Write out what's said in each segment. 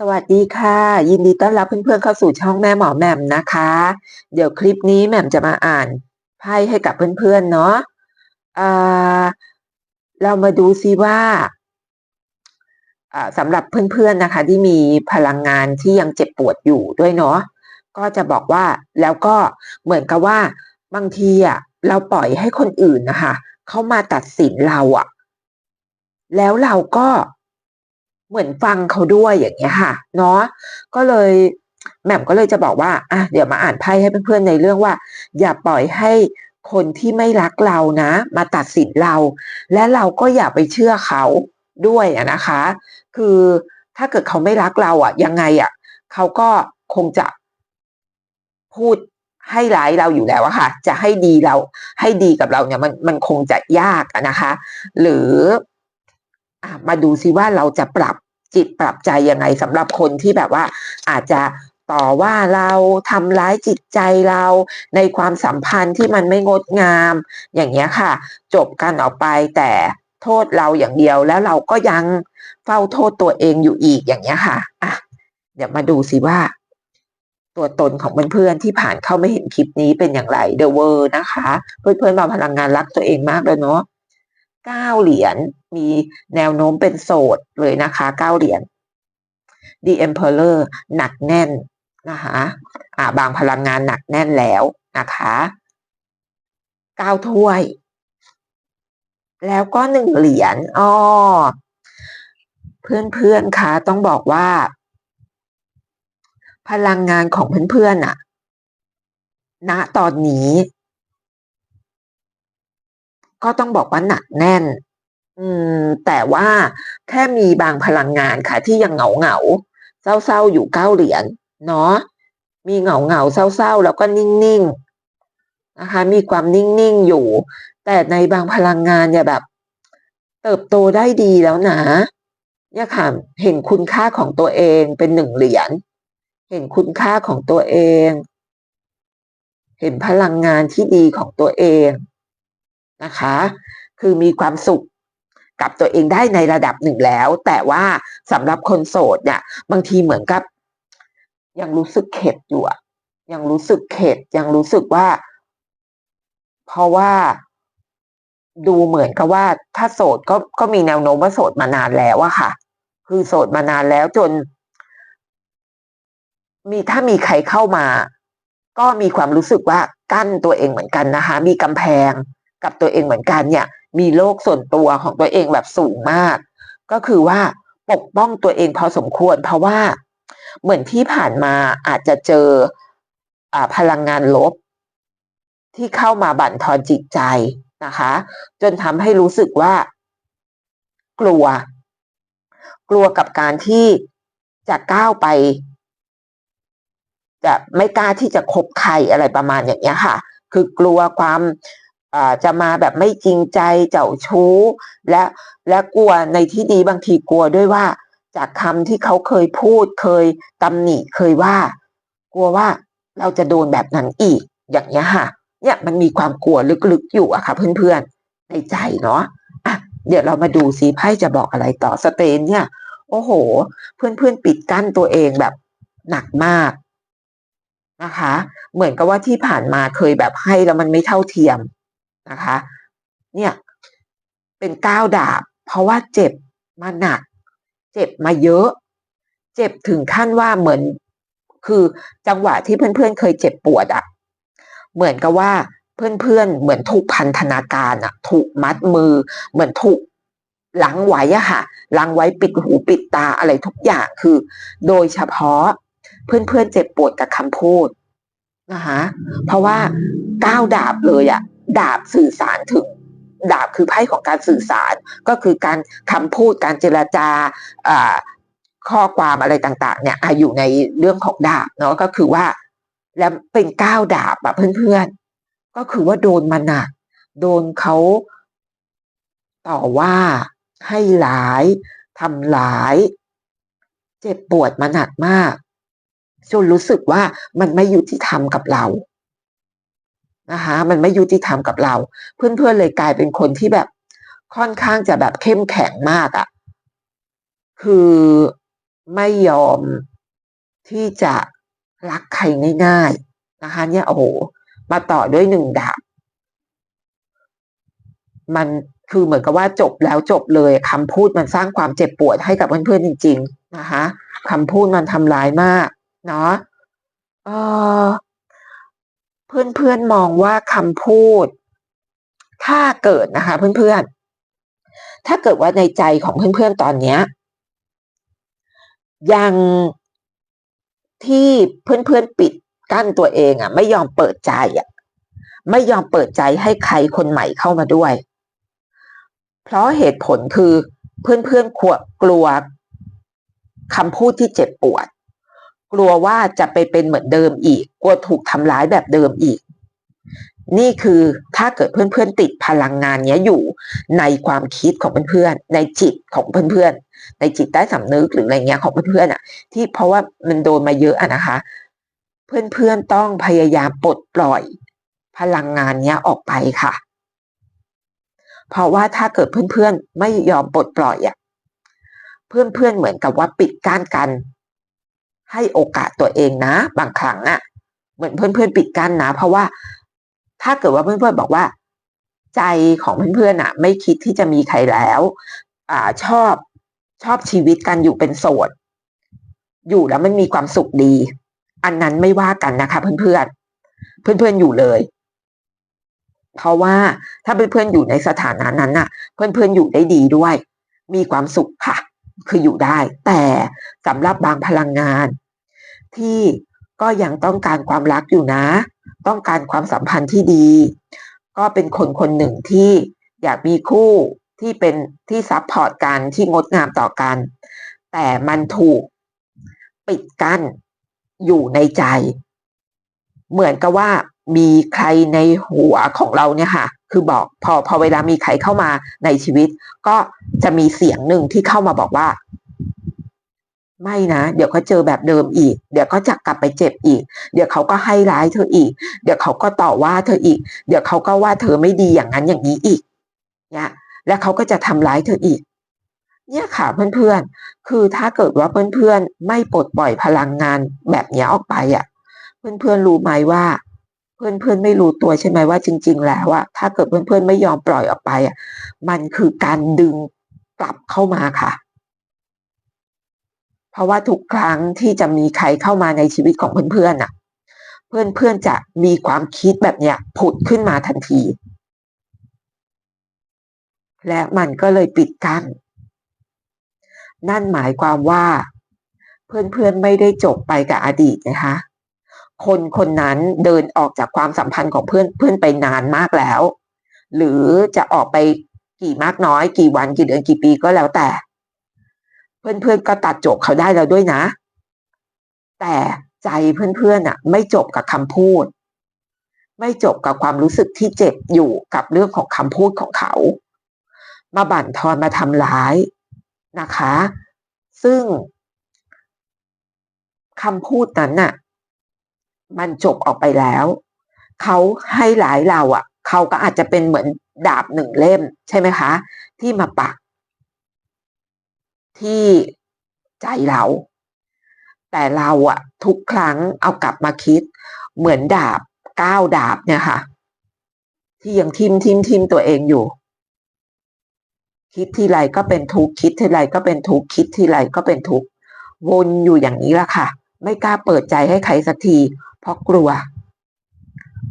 สวัสดีค่ะ ยินดีต้อนรับเพื่อนๆเข้าสู่ช่องแม่หมอแหม่มนะคะ เดี๋ยวคลิปนี้แหม่มจะมาอ่านไพ่ให้กับเพื่อนๆเนาะอ่าเรามาดูซิว่าอ่าสำหรับเพื่อนๆนะคะ ที่มีพลังงานที่ยังเจ็บปวดอยู่ด้วยเนาะก็จะบอกว่าแล้วก็เหมือนกับว่าบางทีอะเราปล่อยให้คนอื่นนะคะ เขามาตัดสินเราอะ แล้วเราก็ เหมือนฟังเขาด้วยอย่างเงี้ยค่ะ เนาะก็เลยแหม่มก็เลยจะบอกว่าอะเดี๋ยวมาอ่านไพ่ให้เพื่อนๆในเรื่องว่า อย่าปล่อยให้คนที่ไม่รักเรานะ มาตัดสินเรา และเราก็อย่าไปเชื่อเขาด้วยอะนะคะ คือถ้าเกิดเขาไม่รักเราอะ ยังไงอะเขาก็คงจะพูดให้ร้ายเราอยู่แล้วอะค่ะ จะให้ดีเราให้ดีกับเราเนี่ยมันมันคงจะยากอะนะคะ หรืออมาดูซิว่าเราจะปรับ จิตปรับใจยังไงสำหรับคนที่แบบว่าอาจจะต่อว่าเราทำร้ายจิตใจเรา ในความสัมพันธ์ที่มันไม่งดงาม อย่างเงี้ยค่ะ จบกันออกไปแต่โทษเราอย่างเดียวแล้วเราก็ยังเฝ้าโทษตัวเองอยู่อีกอย่างเงี้ยค่ะอะเดี๋ยวมาดูสิว่า ตัวตนของเพื่อนๆที่ผ่านเข้าไม่เห็นคลิปนี้เป็นอย่างไรเดอะเวอร์นะคะ เพื่อนๆมาพลังงานรักตัวเองมากเลยเนาะ เก้าเหรียญ มีแนวโน้มเป็นโสดเลยนะคะเก้าเหรียญ The Emperor หนักแน่นนะคะอ่าบางพลังงานหนักแน่นแล้วนะคะเก้าถ้วย แล้วก็หนึ่งเหรียญอ้อเพื่อนๆคะต้องบอกว่า พลังงานของเพื่อนๆอะณตอนนี้ ก็ต้องบอกว่าหนักแน่น อืม แต่ว่าแค่มีบางพลังงานค่ะ ที่ยังเหงาเหงาเศร้าๆอยู่เก้าเหรียญเนาะมีเหงาเหงาเศร้าเศร้าๆ แล้วก็นิ่งๆนะคะ มีความนิ่งๆอยู่ แต่ในบางพลังงานเนี่ยแบบ เติบโตได้ดีแล้วนะเนี่ยค่ะเห็นคุณค่าของตัวเองเป็นหนึ่งเหรียญเห็นคุณค่าของตัวเอง เห็นพลังงานที่ดีของตัวเอง นะคะ คือมีความสุขกับตัวเองได้ในระดับหนึ่งแล้ว แต่ว่าสำหรับคนโสดเนี่ย บางทีเหมือนกับ ยังรู้สึกเข็ดอยู่อะยังรู้สึกเข็ดยังรู้สึกว่า เพราะว่าดูเหมือนกับว่า ถ้าโสดก็ก็มีแนวโน้มว่าโสดมานานแล้วอะค่ะ คือโสดมานานแล้วจน มีถ้ามีใครเข้ามา ก็มีความรู้สึกว่ากั้นตัวเองเหมือนกันนะคะ มีกำแพง กับตัวเองเหมือนกันเนี่ย มีโลกส่วนตัวของตัวเองแบบสูงมาก ก็คือว่าปกป้องตัวเองพอสมควร เพราะว่าเหมือนที่ผ่านมาอาจจะเจออพลังงานลบ ที่เข้ามาบั่นทอนจิตใจนะคะ จนทำให้รู้สึกว่า กลัว กลัวกับการที่จะก้าวไป จะไม่กล้าที่จะคบใครอะไรประมาณอย่างเงี้ยค่ะ คือกลัวความ จะมาแบบไม่จริงใจเจ้าชู้ และและกลัวในที่ดีบางทีกลัวด้วยว่า จากคำที่เขาเคยพูดเคยตำหนิเคยว่า กลัวว่าเราจะโดนแบบนั้นอีก อย่างเงี้ยค่ะ เนี่ยมันมีความกลัวลึกๆอยู่อะค่ะ เพื่อนๆในใจเนาะอะเดี๋ยวเรามาดูซิไพ่จะบอกอะไรต่อสเตนเนี่ย โอ้โห เพื่อนๆปิดกั้นตัวเองแบบหนักมากนะคะ เหมือนกับว่าที่ผ่านมาเคยแบบให้แล้วมันไม่เท่าเทียม นะคะ เนี่ยเป็นก้าวดาบ เพราะว่าเจ็บมาหนัก เจ็บมาเยอะ เจ็บถึงขั้นว่าเหมือนคือจังหวะที่เพื่อนๆเคยเจ็บปวดอะเหมือนกับว่าเพื่อนๆเหมือนถูกพันธนาการอะถูกมัดมือ เหมือนถูกลังไว้อะค่ะลังไว้ปิดหูปิดตาอะไรทุกอย่างคือ โดยเฉพาะเพื่อนๆเจ็บปวดกับคำพูดนะคะเพราะว่าก้าวดาบเลยอะ ดาบสื่อสารถึงดาบคือไพ่ของการสื่อสารก็คือการคำพูดการเจรจาข้อความอะไรต่างๆ เนี่ยอยู่ในเรื่องของดาบเนาะก็คือว่าแล้วเป็นก้าวดาบอะเพื่อนๆ ก็คือว่าโดนมาหนักโดนเขาต่อว่าให้ร้ายทำร้าย เจ็บปวดมาหนักมากจนรู้สึกว่ามันไม่ยุติธรรมกับเรา นะคะมันไม่ยุติธรรมกับเรา เพื่อนๆเลยกลายเป็นคนที่แบบค่อนข้างจะแบบเข้มแข็งมากอะ่ะคือไม่ยอมที่จะรักใครง่ายๆนะคะเนี่ยโอ้โหมาต่อด้วยหนึ่งดาบมันคือเหมือนกับว่าจบแล้วจบเลยคำพูดมันสร้างความเจ็บปวดให้กับเพื่อนๆจริง ๆ นะคะคำพูดมันทำร้ายมาก เนาะเออ เพื่อนๆมองว่าคำพูด ถ้าเกิดนะคะเพื่อนๆ ถ้าเกิดว่าในใจของเพื่อนๆตอนเนี้ยยังที่เพื่อนๆปิดกั้นตัวเองอะ ไม่ยอมเปิดใจอะ ไม่ยอมเปิดใจให้ใครคนใหม่เข้ามาด้วย เพราะเหตุผลคือเพื่อนๆขวกลัวคำพูดที่เจ็บปวด กลัวว่าจะไปเป็นเหมือนเดิมอีก กลัวถูกทำร้ายแบบเดิมอีก นี่คือถ้าเกิดเพื่อนๆติดพลังงานเนี้ยอยู่ในความคิดของเพื่อนๆในจิตของเพื่อนๆในจิตใต้สำนึกหรืออะไรเงี้ยของเพื่อนๆอะ ที่เพราะว่ามันโดนมาเยอะอะนะคะ เพื่อนๆต้องพยายามปลดปล่อยพลังงานเนี้ยออกไปค่ะ เพราะว่าถ้าเกิดเพื่อนๆไม่ยอมปลดปล่อยอะเพื่อนๆเหมือนกับว่าปิดกั้นกัน ให้โอกาสตัวเองนะ บางครั้งอะ เหมือนเพื่อนๆปิดกั้นนะ เพราะว่าถ้าเกิดว่าเพื่อนๆบอกว่า ใจของเพื่อนๆอะ ไม่คิดที่จะมีใครแล้ว อ่าชอบชอบชีวิตกันอยู่เป็นโสด อยู่แล้วมันมีความสุขดี อันนั้นไม่ว่ากันนะคะ เพื่อนๆเพื่อนๆอยู่เลย เพราะว่าถ้าเพื่อนๆอยู่ในสถานะนั้นน่ะ เพื่อนๆอยู่ได้ดีด้วย มีความสุขค่ะ คืออยู่ได้ แต่สำหรับบางพลังงาน ที่ก็ยังต้องการความรักอยู่นะ ต้องการความสัมพันธ์ที่ดี ก็เป็นคนคนหนึ่งที่อยากมีคู่ที่เป็นที่ซับพอร์ตกันที่งดงามต่อกัน แต่มันถูกปิดกั้นอยู่ในใจ เหมือนกับว่ามีใครในหัวของเราเนี่ยค่ะ คือบอกพอพอเวลามีใครเข้ามาในชีวิต ก็จะมีเสียงหนึ่งที่เข้ามาบอกว่า ไม่นะ เดี๋ยวเขาเจอแบบเดิมอีก เดี๋ยวเขาจะกลับไปเจ็บอีก เดี๋ยวเขาก็ให้ร้ายเธออีก เดี๋ยวเขาก็ต่อว่าเธออีก เดี๋ยวเขาก็ว่าเธอไม่ดีอย่างนั้นอย่างนี้อีกเนี่ยแล้วเขาก็จะทำร้ายเธออีก เนี่ยค่ะเพื่อนๆ คือถ้าเกิดว่าเพื่อนๆ ไม่ปลดปล่อยพลังงานแบบนี้ออกไปอะ เพื่อนๆรู้ไหมว่า เพื่อนๆไม่รู้ตัวใช่ไหมว่าจริง ๆ แล้วอะถ้าเกิดเพื่อนๆไม่ยอมปล่อยออกไปอะ มันคือการดึงกลับเข้ามาค่ะ เพราะว่าทุกครั้งที่จะมีใครเข้ามาในชีวิตของเพื่อนๆอะเพื่อนๆจะมีความคิดแบบเนี้ยผุดขึ้นมาทันที และมันก็เลยปิดกั้น นั่นหมายความว่า เพื่อนๆไม่ได้จบไปกับอดีตนะคะคนคนนั้นเดินออกจากความสัมพันธ์ของเพื่อนเพื่อนไปนานมากแล้ว หรือจะออกไปกี่มากน้อย กี่วันกี่เดือนกี่ปีก็แล้วแต่ เพื่อนๆก็ตัดจบเขาได้แล้วด้วยนะ แต่ใจเพื่อนๆอะ ไม่จบกับคำพูด ไม่จบกับความรู้สึกที่เจ็บอยู่กับเรื่องของคำพูดของเขา มาบั่นทอนมาทำร้ายนะคะ ซึ่งคำพูดนั้นน่ะ มันจบออกไปแล้ว เขาให้หลายเราอะ เขาก็อาจจะเป็นเหมือนดาบหนึ่งเล่ม ใช่ไหมคะ ที่มาปัก ที่ใจเรา แต่เราอะทุกครั้งเอากลับมาคิด เหมือนดาบก้าวดาบเนี่ยค่ะ ที่ยังทิมทิมทิมตัวเองอยู่ คิดทีไรก็เป็นทุกคิดทีไรก็เป็นทุกคิดทีไรก็เป็นทุกวนอยู่อย่างนี้ละค่ะ ไม่กล้าเปิดใจให้ใครสักที เพราะกลัว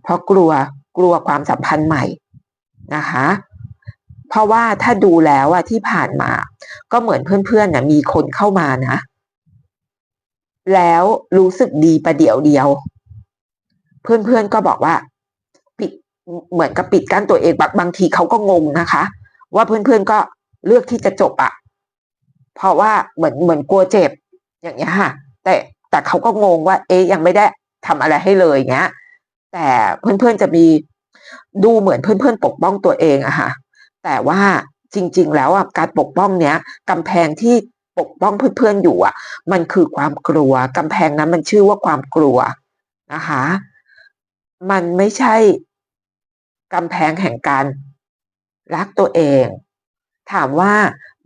เพราะกลัวกลัวความสัมพันธ์ใหม่นะคะ เพราะว่าถ้าดูแล้วอะที่ผ่านมา ก็เหมือนเพื่อนๆนะมีคนเข้ามานะ แล้วรู้สึกดีประเดี๋ยวเดียว เพื่อนๆก็บอกว่า ปิดเหมือนกับปิดกั้นตัวเองบางบางทีเขาก็งงนะคะ ว่าเพื่อนๆก็เลือกที่จะจบอะเพราะว่าเหมือนเหมือนกลัวเจ็บ อย่างเงี้ยค่ะ แต่แต่เขาก็งงว่า เอ๊ยยังไม่ได้ทำอะไรให้เลยเงี้ย แต่เพื่อนๆจะมีดูเหมือนเพื่อนๆปกป้องตัวเองอะค่ะ แต่ว่าจริง ๆ แล้วอะการปกป้องเนี้ยกำแพงที่ปกป้องเพื่อนๆอยู่อะ มันคือความกลัวกำแพงนั้นมันชื่อว่าความกลัวนะคะ มันไม่ใช่กำแพงแห่งการรักตัวเอง ถามว่า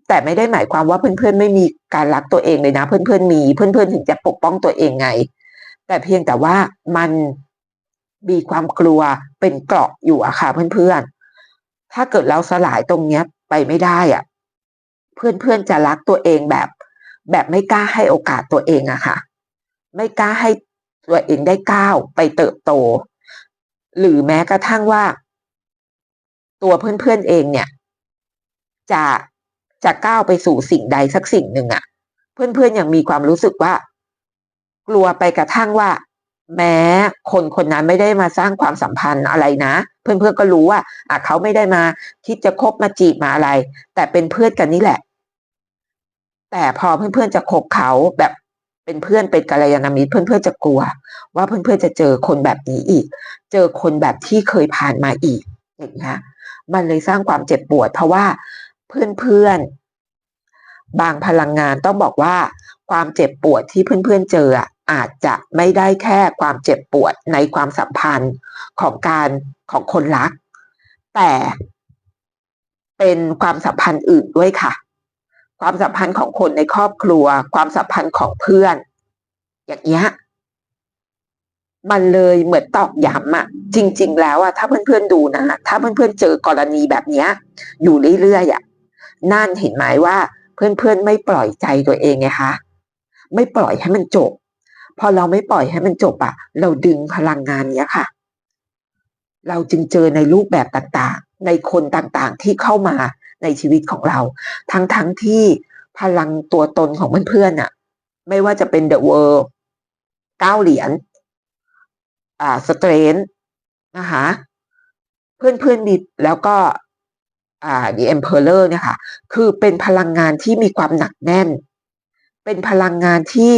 แต่ไม่ได้หมายความว่าเพื่อนๆ ไม่มีการรักตัวเองเลยนะ เพื่อนๆมีเพื่อนๆถึงจะปกป้องตัวเองไง แต่เพียงแต่ว่ามันมีความกลัวเป็นเกราะอยู่อะค่ะเพื่อนๆ ถ้าเกิดเราสลายตรงเนี้ยไปไม่ได้อะเพื่อนๆจะรักตัวเองแบบ แบบไม่กล้าให้โอกาสตัวเองอะค่ะ ไม่กล้าให้ตัวเองได้ก้าวไปเติบโต หรือแม้กระทั่งว่า ตัวเพื่อนๆเองเนี่ย จะจะก้าวไปสู่สิ่งใดสักสิ่งหนึ่งอะเพื่อนๆยังมีความรู้สึกว่า กลัวไปกระทั่งว่า แม้คนคนนั้นไม่ได้มาสร้างความสัมพันธ์อะไรนะ เพื่อนๆก็รู้ว่าอะเขาไม่ได้มาคิดจะคบมาจีบมาอะไร แต่เป็นเพื่อนกันนี่แหละ แต่พอเพื่อนๆจะคบเขาแบบเป็นเพื่อนเป็นกัลยาณมิตรเพื่อนๆจะกลัว ว่าเพื่อนๆจะเจอคนแบบนี้อีก เจอคนแบบที่เคยผ่านมาอีกอย่างเงี้ยมันเลยสร้างความเจ็บปวด เพราะว่าเพื่อนๆบางพลังงานต้องบอกว่าความเจ็บปวดที่เพื่อนๆเจออะ อาจจะไม่ได้แค่ความเจ็บปวดในความสัมพันธ์ของการของคนรัก แต่เป็นความสัมพันธ์อื่นด้วยค่ะ ความสัมพันธ์ของคนในครอบครัว ความสัมพันธ์ของเพื่อน อย่างเงี้ยมันเลยเหมือนตอกย้ำอะจริง ๆ แล้วอะถ้าเพื่อนๆดูนะถ้าเพื่อนๆเจอกรณีแบบเนี้ย อยู่เรื่อยๆอะนั่นเห็นไหมว่าเพื่อนๆไม่ปล่อยใจตัวเองไงคะไม่ปล่อยให้มันจบ พอเราไม่ปล่อยให้มันจบอะเราดึงพลังงานเนี้ยค่ะ เราจึงเจอในรูปแบบต่างๆ ในคนต่างๆที่เข้ามาในชีวิตของเรา ทั้งๆทที่พลังตัวตนของเพื่อนๆน่ะ ไม่ว่าจะเป็นเดอะเวิร์เก้าเหรียญอ่าสเตรนนะคะเพื่อนๆมีแล้วก็อ่า The Emperor เนี่ยค่ะ คือเป็นพลังงานที่มีความหนักแน่น เป็นพลังงานที่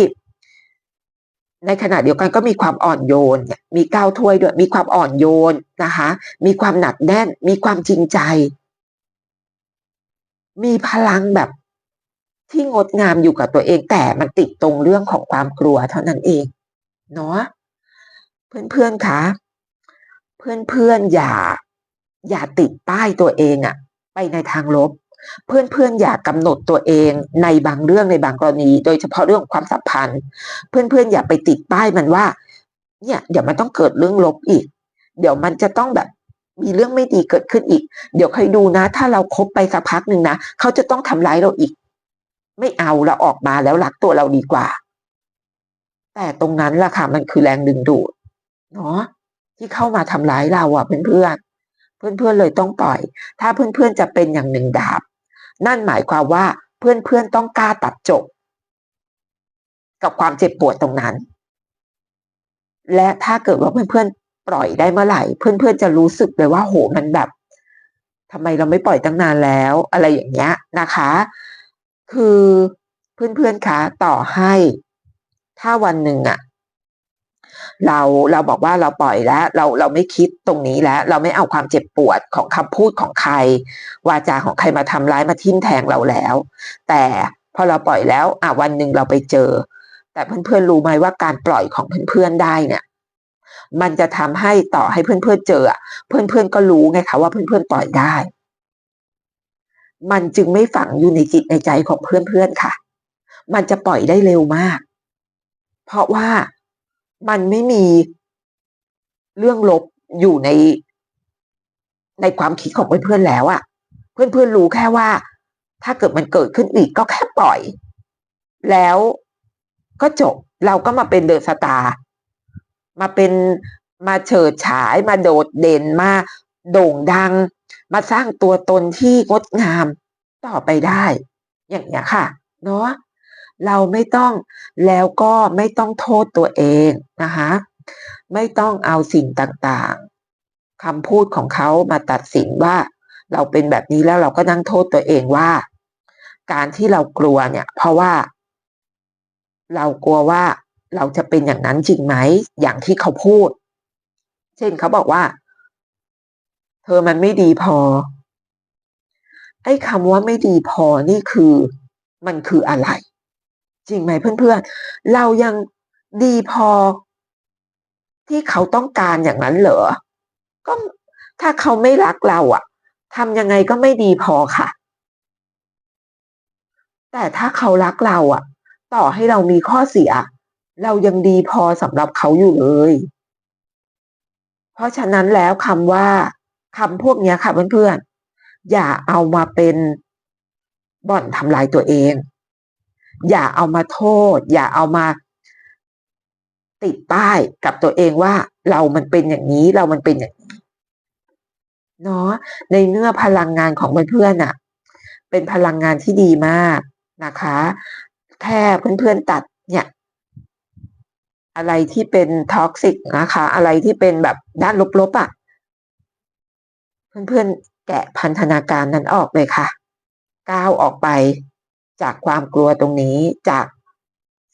ในขณะเดียวกันก็มีความอ่อนโยนเนี่ยมีก้าวถ้วยด้วย มีความอ่อนโยนนะคะ มีความหนักแน่น มีความจริงใจ มีพลังแบบที่งดงามอยู่กับตัวเอง แต่มันติดตรงเรื่องของความกลัวเท่านั้นเอง เนาะ เพื่อนๆคะ เพื่อนๆอย่า อย่าติดป้ายตัวเองอะไปในทางลบ เพื่อนๆ อย่ากำหนดตัวเองในบางเรื่องในบางกรณี โดยเฉพาะเรื่องความสัมพันธ์ เพื่อนๆ อย่าไปติดป้ายมันว่า เนี่ยเดี๋ยวมันต้องเกิดเรื่องลบอีก เดี๋ยวมันจะต้องแบบมีเรื่องไม่ดีเกิดขึ้นอีก เดี๋ยวใครดูนะ ถ้าเราคบไปสักพักหนึ่งนะเขาจะต้องทำร้ายเราอีก ไม่เอาเราออกมาแล้วรักตัวเราดีกว่า แต่ตรงนั้นล่ะค่ะมันคือแรงดึงดูดเนาะที่เข้ามาทำร้ายเราอะเพื่อนๆเพื่อนๆเลยต้องปล่อย ถ้าเพื่อนๆจะเป็นอย่างหนึ่งดาบ นั่นหมายความว่าเพื่อนๆต้องกล้าตัดจบ กับความเจ็บปวดตรงนั้น และถ้าเกิดว่าเพื่อนๆปล่อยได้เมื่อไหร่ เพื่อนๆจะรู้สึกเลยว่าโหมันแบบทำไมเราไม่ปล่อยตั้งนานแล้ว อะไรอย่างเงี้ยนะคะ คือเพื่อนๆคะต่อให้ ถ้าวันหนึ่งอะ เราเราบอกว่าเราปล่อยแล้ว เราเราไม่คิดตรงนี้แล้ว เราไม่เอาความเจ็บปวดของคำพูดของใคร วาจาของใครมาทำร้ายมาทิ่มแทงเราแล้ว แต่พอเราปล่อยแล้วอะวันหนึ่งเราไปเจอ แต่เพื่อนๆรู้ไหมว่าการปล่อยของเพื่อนๆได้เนี่ยมันจะทำให้ต่อให้เพื่อนๆเจออะเพื่อนๆก็รู้ไงคะว่าเพื่อนๆปล่อยได้ มันจึงไม่ฝังอยู่ในจิตในใจของเพื่อนๆค่ะ มันจะปล่อยได้เร็วมาก เพราะว่า มันไม่มีเรื่องลบอยู่ในในความคิดของเพื่อนๆแล้วอะเพื่อนๆรู้แค่ว่า ถ้าเกิดมันเกิดขึ้นอีกก็แค่ปล่อย แล้วก็จบเราก็มาเป็นเดอะสตาร์มาเป็นมาเฉิดฉายมาโดดเด่นมาโด่งดัง มาสร้างตัวตนที่งดงามต่อไปได้ อย่างเงี้ยค่ะ เนาะ เราไม่ต้องแล้วก็ไม่ต้องโทษตัวเองนะคะไม่ต้องเอาสิ่งต่างๆคำพูดของเขามาตัดสินว่า เราเป็นแบบนี้แล้วเราก็นั่งโทษตัวเองว่า การที่เรากลัวเนี่ย เพราะว่า เรากลัวว่าเราจะเป็นอย่างนั้นจริงไหมอย่างที่เขาพูด เช่นเขาบอกว่า เธอมันไม่ดีพอ ไอ้คำว่าไม่ดีพอนี่คือ มันคืออะไร จริงไหมเพื่อนๆ เรายังดีพอที่เขาต้องการอย่างนั้นเหรอ ก็ถ้าเขาไม่รักเราอะทำยังไงก็ไม่ดีพอค่ะ แต่ถ้าเขารักเราอะต่อให้เรามีข้อเสีย เรายังดีพอสำหรับเขาอยู่เลย เพราะฉะนั้นแล้วคำว่าคำพวกนี้ค่ะเพื่อนๆ อย่าเอามาเป็นบ่อนทำลายตัวเอง อย่าเอามาโทษ อย่าเอามาติดป้ายกับตัวเองว่าเรามันเป็นอย่างนี้เรามันเป็นอย่างนี้เนาะในเนื้อพลังงานของเพื่อนๆน่ะ เป็นพลังงานที่ดีมากนะคะ แค่เพื่อนๆตัดเนี่ย อะไรที่เป็นท็อกซิกนะคะ อะไรที่เป็นแบบด้านลบๆอะ่ะ เพื่อนๆแกะพันธนาการนั้นออกเลยค่ะ ก้าวออกไป จากความกลัวตรงนี้จาก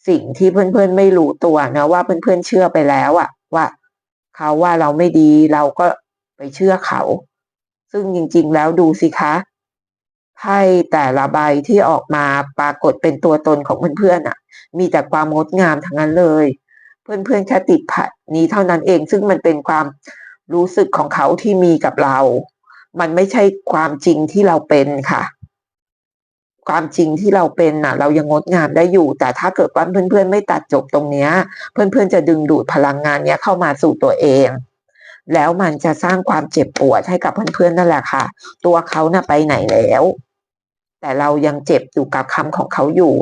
สิ่งที่เพื่อนๆไม่รู้ตัวนะว่าเพื่อนๆเชื่อไปแล้วอะว่าเขาว่าเราไม่ดีเราก็ไปเชื่อเขา ซึ่งจริงๆแล้วดูสิคะไพ่แต่ละใบที่ออกมาปรากฏเป็นตัวตนของเพื่อนๆอะ มีแต่ความงดงามทั้งนั้นเลย เพื่อนๆแค่ติดผัดนี้เท่านั้นเอง ซึ่งมันเป็นความรู้สึกของเขาที่มีกับเรา มันไม่ใช่ความจริงที่เราเป็นค่ะ ความจริงที่เราเป็นน่ะ เรายังงดงามได้อยู่ แต่ถ้าเกิดว่าเพื่อนๆ ไม่ตัดจบตรงเนี้ย เพื่อนๆ จะดึงดูดพลังงานเนี้ยเข้ามาสู่ตัวเอง แล้วมันจะสร้างความเจ็บปวดให้กับเพื่อนๆ นั่นแหละค่ะ ตัวเขาน่ะไปไหนแล้ว แต่เรายังเจ็บอยู่กับคำของเขาอยู่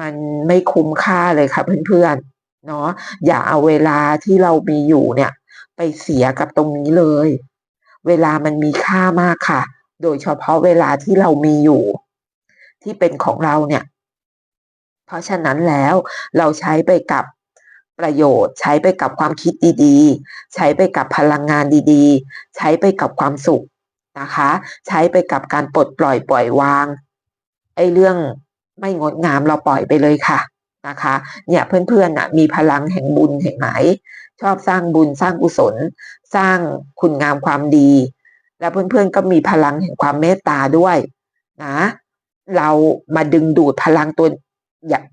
มันไม่คุ้มค่าเลยค่ะเพื่อนๆ เนาะอย่าเอาเวลาที่เรามีอยู่เนี่ย ไปเสียกับตรงนี้เลย เวลามันมีค่ามากค่ะ โดยเฉพาะเวลาที่เรามีอยู่ ที่เป็นของเราเนี่ย เพราะฉะนั้นแล้วเราใช้ไปกับประโยชน์ ใช้ไปกับความคิดดีๆ ใช้ไปกับพลังงานดีๆ ใช้ไปกับความสุขนะคะ ใช้ไปกับการปลดปล่อยปล่อยวางไอ้เรื่องไม่งดงามเราปล่อยไปเลยค่ะนะคะ เนี่ยเพื่อนๆน่ะมีพลังแห่งบุญเห็นไหม ชอบสร้างบุญสร้างกุศล สร้างคุณงามความดี แล้วเพื่อนๆก็มีพลังแห่งความเมตตาด้วยนะ เรามาดึงดูดพลังตัวอย่าง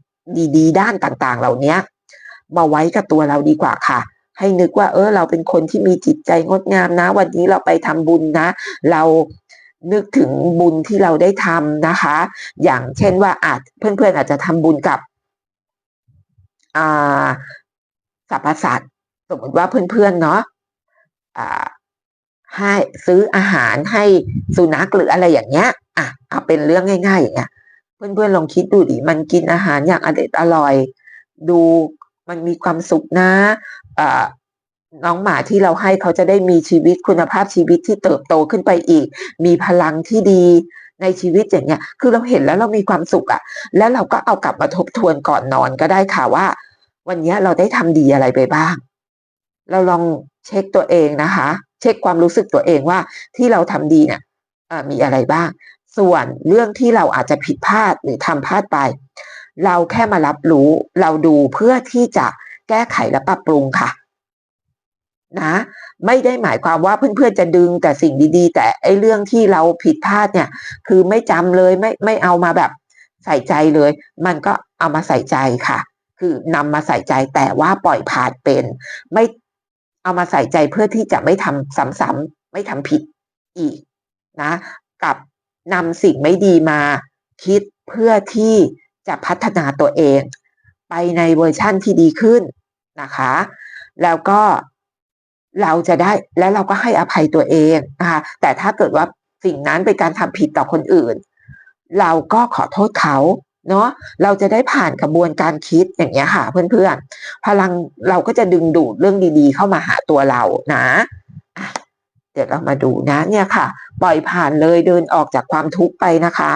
ดีๆ ด้านต่างๆ เหล่านี้มาไว้กับตัวเราดีกว่าค่ะ ให้นึกว่า เออ เราเป็นคนที่มีจิตใจงดงามนะ วันนี้เราไปทำบุญนะ เรานึกถึงบุญที่เราได้ทำนะคะ อย่างเช่นว่าอาจเพื่อนๆอาจจะทำบุญกับอ่าสรรพสัตว์สมมติว่าเพื่อนๆเนาะอ่า ให้ซื้ออาหารให้สุนัขหรืออะไรอย่างเงี้ย อะเอาเป็นเรื่องง่ายๆอย่างเงี้ยเพื่อนๆลองคิดดูดิมันกินอาหารอย่างอเด็ดอร่อย ดูมันมีความสุขนะอ่าน้องหมาที่เราให้เขาจะได้มีชีวิตคุณภาพชีวิตที่เติบโตขึ้นไปอีก มีพลังที่ดีในชีวิตอย่างเงี้ย คือเราเห็นแล้วเรามีความสุขอะแล้วเราก็เอากลับมาทบทวนก่อนนอนก็ได้ค่ะว่า วันนี้เราได้ทำดีอะไรไปบ้าง เราลองเช็คตัวเองนะคะ เช็คความรู้สึกตัวเองว่าที่เราทำดีเนี่ยมีอะไรบ้าง ส่วนเรื่องที่เราอาจจะผิดพลาดหรือทำพลาดไป เราแค่มารับรู้เราดูเพื่อที่จะแก้ไขและปรับปรุงค่ะ นะ ไม่ได้หมายความว่าเพื่อนๆจะดึงแต่สิ่งดีๆ แต่ไอ้เรื่องที่เราผิดพลาดเนี่ย คือไม่จำเลยไม่ไม่เอามาแบบใส่ใจเลย มันก็เอามาใส่ใจค่ะ คือนำมาใส่ใจแต่ว่าปล่อยผ่านเป็น ไม่ เอามาใส่ใจเพื่อที่จะไม่ทำซ้ำๆไม่ทำผิดอีกนะ กับนำสิ่งไม่ดีมาคิดเพื่อที่จะพัฒนาตัวเอง ไปในเวอร์ชั่นที่ดีขึ้นนะคะ แล้วก็เราจะได้แล้วเราก็ให้อภัยตัวเองนะคะแต่ถ้าเกิดว่าสิ่งนั้นเป็นการทำผิดต่อคนอื่น เราก็ขอโทษเขา เนาะเราจะได้ผ่านกระบวนการคิดอย่างเงี้ยค่ะ เพื่อนๆ พลังเราก็จะดึงดูดเรื่องดีๆ เข้ามาหาตัวเรานะเดี๋ยวเรามาดูนะเนี่ยค่ะ ปล่อยผ่านเลยเดินออกจากความทุกข์ไปนะคะ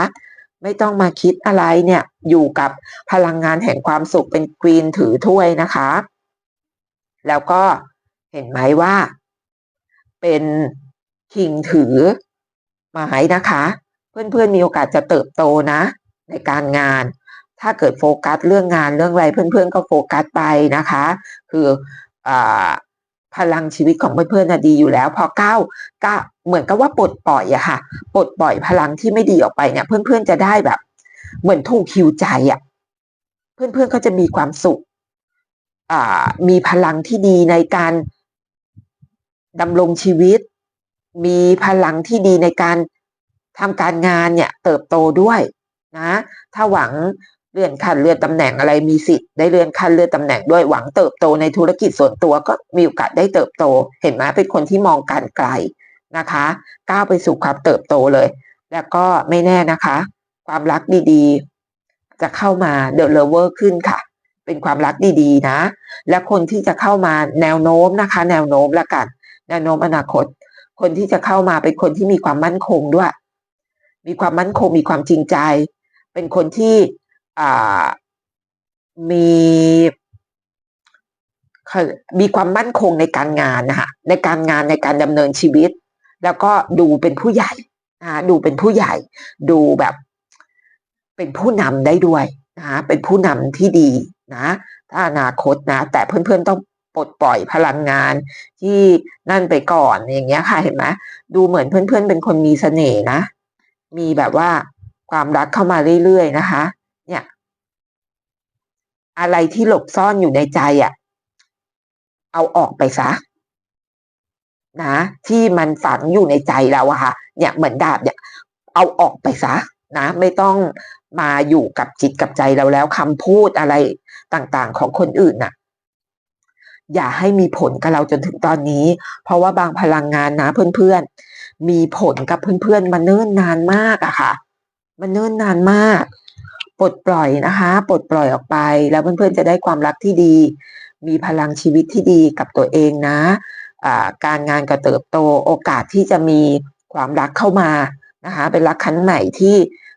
ไม่ต้องมาคิดอะไรเนี่ย อยู่กับพลังงานแห่งความสุขเป็นกรีนถือถ้วยนะคะ แล้วก็เห็นไหมว่า เป็นคิงถือไม้นะคะ เพื่อนๆมีโอกาสจะเติบโตนะ ในการงาน ถ้าเกิดโฟกัสเรื่องงานเรื่องอะไรเพื่อนๆก็โฟกัสไปนะคะ คืออพลังชีวิตของเพื่อนๆนะดีอยู่แล้ว พอก้าวก้าเหมือนกับว่าปลดปล่อยอะค่ะปลดปล่อยพลังที่ไม่ดีออกไปเนี่ยเพื่อนๆจะได้แบบ เหมือนถูกคิวใจอะเพื่อนๆก็จะมีความสุขมีพลังที่ดีในการดำรงชีวิต มีพลังที่ดีในการทำการงานเนี่ย เติบโตด้วย นะ ถ้าหวังเลื่อนขั้นเลื่อนตำแหน่งอะไรมีสิทธิ์ได้เลื่อนขั้นเลื่อนตำแหน่งด้วยหวังเติบโตในธุรกิจส่วนตัวก็มีโอกาสได้เติบโต เห็นไหมเป็นคนที่มองการไกลนะคะ ก้าวไปสู่ความเติบโตเลย แล้วก็ไม่แน่นะคะ ความรักดีๆ จะเข้ามาเดอะเลเวอร์ขึ้นค่ะ เป็นความรักดีๆนะ และคนที่จะเข้ามาแนวโน้มนะคะ แนวโน้มละกัน แนวโน้มอนาคต คนที่จะเข้ามาเป็นคนที่มีความมั่นคงด้วย มีความมั่นคงมีความจริงใจ เป็นคนที่มีมีความมั่นคงในการงานนะคะในการงานในการดำเนินชีวิต แล้วก็ดูเป็นผู้ใหญ่นะดูเป็นผู้ใหญ่ ดูแบบ เป็นผู้นำได้ด้วยนะเป็นผู้นำที่ดีนะถ้าอนาคตนะ แต่เพื่อนๆต้องปลดปล่อยพลังงานที่นั่นไปก่อนอย่างเงี้ยค่ะเห็นไหมดูเหมือนเพื่อนๆเป็นคนมีเสน่ห์นะ มีแบบว่า ความรักเข้ามาเรื่อยๆนะคะ เนี่ย อะไรที่หลบซ่อนอยู่ในใจอะ่ะ เอาออกไปซะนะ ที่มันฝังอยู่ในใจเราอะค่ะ เนี่ยเหมือนดาบเนี่ยเอาออกไปซะนะ ไม่ต้องมาอยู่กับจิตกับใจเราแล้วคำพูดอะไรต่างๆ ของคนอื่นน่ะ อย่าให้มีผลกับเราจนถึงตอนนี้ เพราะว่าบางพลังงานนะเพื่อนๆ มีผลกับเพื่อนๆ มาเนิ่นนานมากอะค่ะ มันเนิ่นนานมาก ปลดปล่อยนะคะ ปลดปล่อยออกไป แล้วเพื่อนๆจะได้ความรักที่ดี มีพลังชีวิตที่ดีกับตัวเองนะะการงานก็เติบโตโอกาสที่จะมีความรักเข้ามานะคะ เป็นรักครั้งใหม่ที่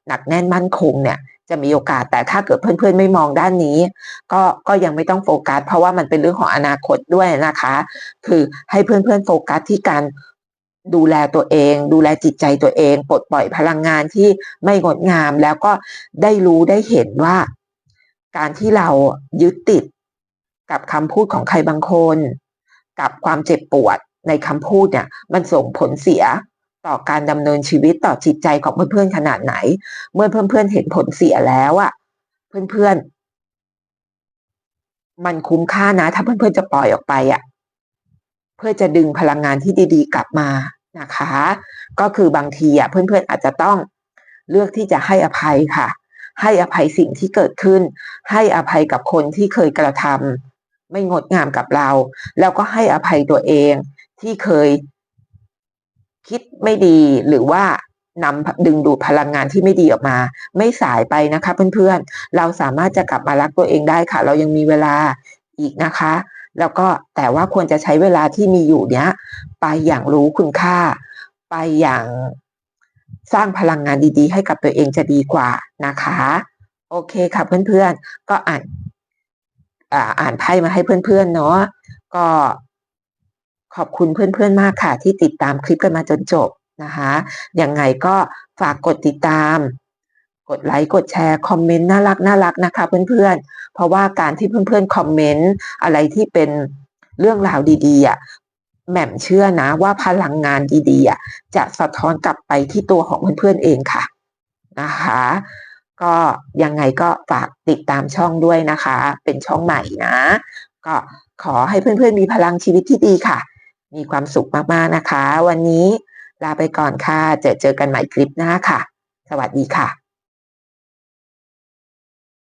หนักแน่นมั่นคงเนี่ยจะมีโอกาสแต่ถ้าเกิดเพื่อนๆไม่มองด้านนี้ ก็ก็ยังไม่ต้องโฟกัส เพราะว่ามันเป็นเรื่องของอนาคตด้วยนะคะ คือให้เพื่อนๆโฟกัสที่การ ดูแลตัวเอง ดูแลจิตใจตัวเอง ปลดปล่อยพลังงานที่ไม่งดงาม แล้วก็ได้รู้ได้เห็นว่า การที่เรายึดติดกับคำพูดของใครบางคน กับความเจ็บปวดในคำพูดเนี่ย มันส่งผลเสียต่อการดำเนินชีวิตต่อจิตใจของเพื่อนๆขนาดไหน เมื่อเพื่อนๆเห็นผลเสียแล้วอะเพื่อนๆ มันคุ้มค่านะ ถ้าเพื่อนๆจะปล่อยออกไปอะเพื่อจะดึงพลังงานที่ดีๆ กลับมา นะคะ ก็คือบางทีอะเพื่อนๆอาจจะต้องเลือกที่จะให้อภัยค่ะ ให้อภัยสิ่งที่เกิดขึ้น ให้อภัยกับคนที่เคยกระทำไม่งดงามกับเรา แล้วก็ให้อภัยตัวเองที่เคยคิดไม่ดีหรือว่านำดึงดูดพลังงานที่ไม่ดีออกมา ไม่สายไปนะคะเพื่อนๆ เราสามารถจะกลับมารักตัวเองได้ค่ะ เรายังมีเวลาอีกนะคะ แล้วก็แต่ว่าควรจะใช้เวลาที่มีอยู่เนี้ย ไปอย่างรู้คุณค่า ไปอย่างสร้างพลังงานดีๆ ให้กับตัวเองจะดีกว่านะคะ โอเคค่ะเพื่อนๆ ก็อ่านอ่านไพ่มาให้เพื่อนๆเนาะก็ขอบคุณเพื่อนๆมากค่ะ ที่ติดตามคลิปกันมาจนจบนะคะยังไงก็ฝากกดติดตาม กดไลค์กดแชร์คอมเมนต์น่ารักน่ารักนะคะเพื่อนๆ เพราะว่าการที่เพื่อนๆคอมเมนต์อะไรที่เป็นเรื่องราวดีๆอะแหม่มเชื่อนะว่าพลังงานดีๆอะจะสะท้อนกลับไปที่ตัวของเพื่อนๆเองค่ะนะคะ ก็ยังไงก็ฝากติดตามช่องด้วยนะคะ เป็นช่องใหม่นะ ก็ขอให้เพื่อนๆมีพลังชีวิตที่ดีค่ะ มีความสุขมากๆนะคะ วันนี้ลาไปก่อนค่ะเจอเจอกันใหม่คลิปหน้าค่ะ สวัสดีค่ะ